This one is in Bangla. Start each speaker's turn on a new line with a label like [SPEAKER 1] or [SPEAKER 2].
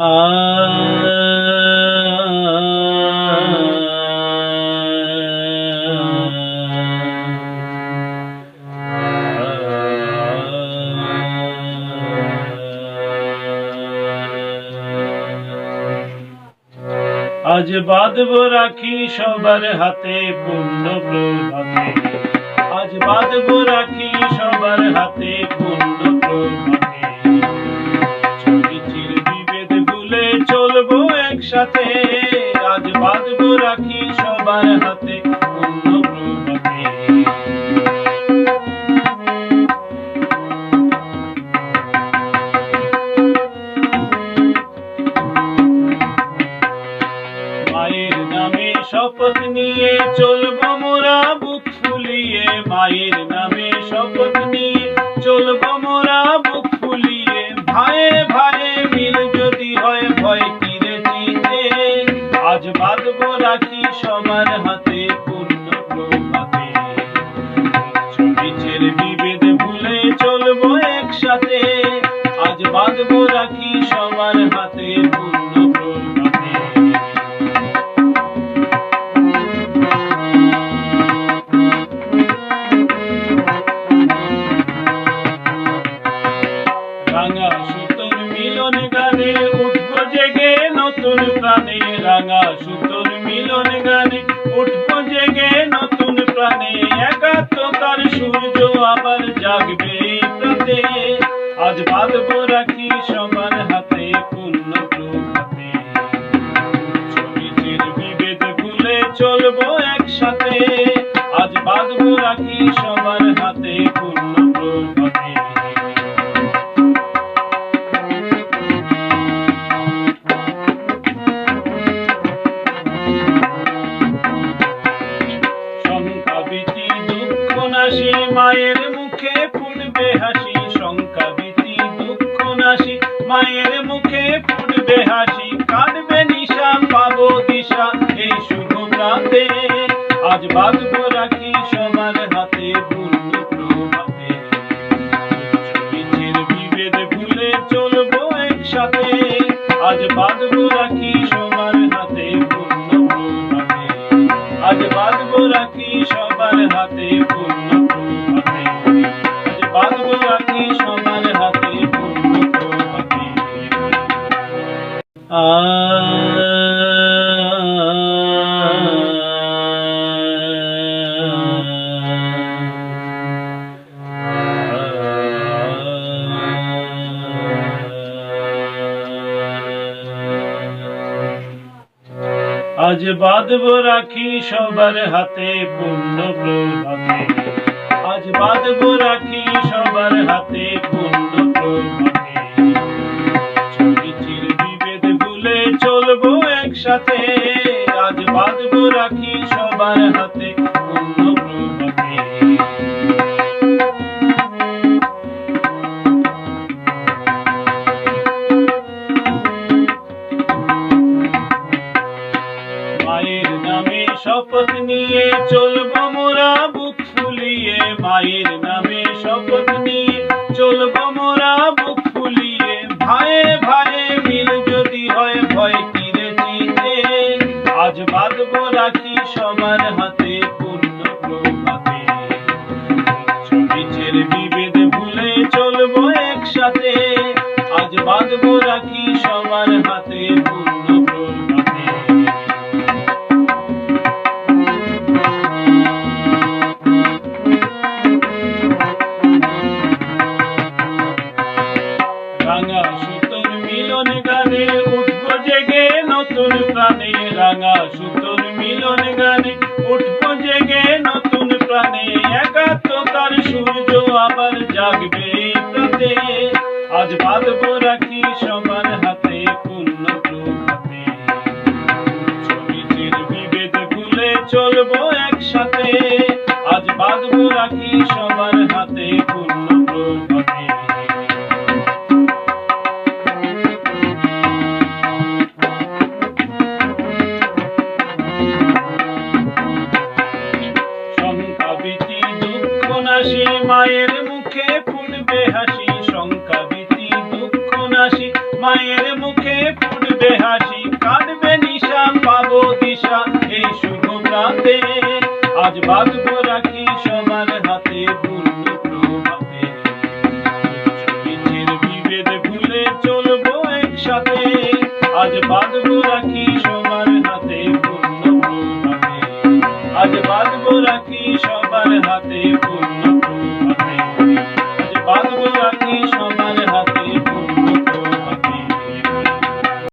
[SPEAKER 1] আজ বাঁধব রাখি সবার হাতে পূর্ণ প্রভাতে আজ বাঁধব রাখি সবার হাতে পূর্ণ প্রভাতে একসাথে আজ বাঁধব রাখি সবার হাতে মায়ের নামে শপথ নিয়ে চলবো মোরা বুক ফুলিয়ে, মায়ের নামে আজ বাঁধবো রাখি সবার হাতে পূর্ণ প্রভাতে। চরিচের বিভেদ ভুলে চলবো একসাথে। আজ বাঁধবো রাখি সবার হাতে পূর্ণ সুতোর মিলন গানে উঠবো জেগে, নতুন প্রাণে একাত্মতার সূর্য আবার জাগবে প্রাতে আজ বাঁধবো রাখি সবার হাতে পূর্ণ চলবো একসাথে। আজ বাঁধবো রাখি মায়ের মুখে ফুটবে হাসি কাটবে নিশা, পাবো দিশা, এই শুভ প্রাতে আজ বাঁধবো রাখি সবার হাতে পূর্ণ প্রভাতে। আজ বাঁধবো রাখি সবার হাতে পূর্ণ আজ বাঁধবো রাখি সবার হাতে পূর্ণ আজ বাঁধব রাখি সবার হাতে পূর্ণ প্রভাতে আজ বাঁধব রাখি সবার হাতে পূর্ণ চলবো একসাথে, আজ বাঁধব রাখি সবার হাতে মায়ের নামে শপথ নিয়ে চলবো মোরা বুক ফুলিয়ে, মায়ের আজ বাঁধব রাখি সবার হাতে পূর্ণ প্রভাতে। বিভেদ ভুলে চলবো একসাথে। আজ বাঁধব রাখি সুতোর মিলন গানে উঠবো জেগে নতুন প্রাণে। একাত্মতার সূর্য আবার জাগবে প্রাতে আজ বাঁধবো রাখি ফুটবে হাসি কাটবে নিশা, পাবো দিশা, এই শুভ প্রাতে আজ বাঁধবো রাখি সবার হাতে চলবো একসাথে। আজ বাঁধবো রাখি সবার হাতে পূর্ণ আজ বাঁধবো রাখি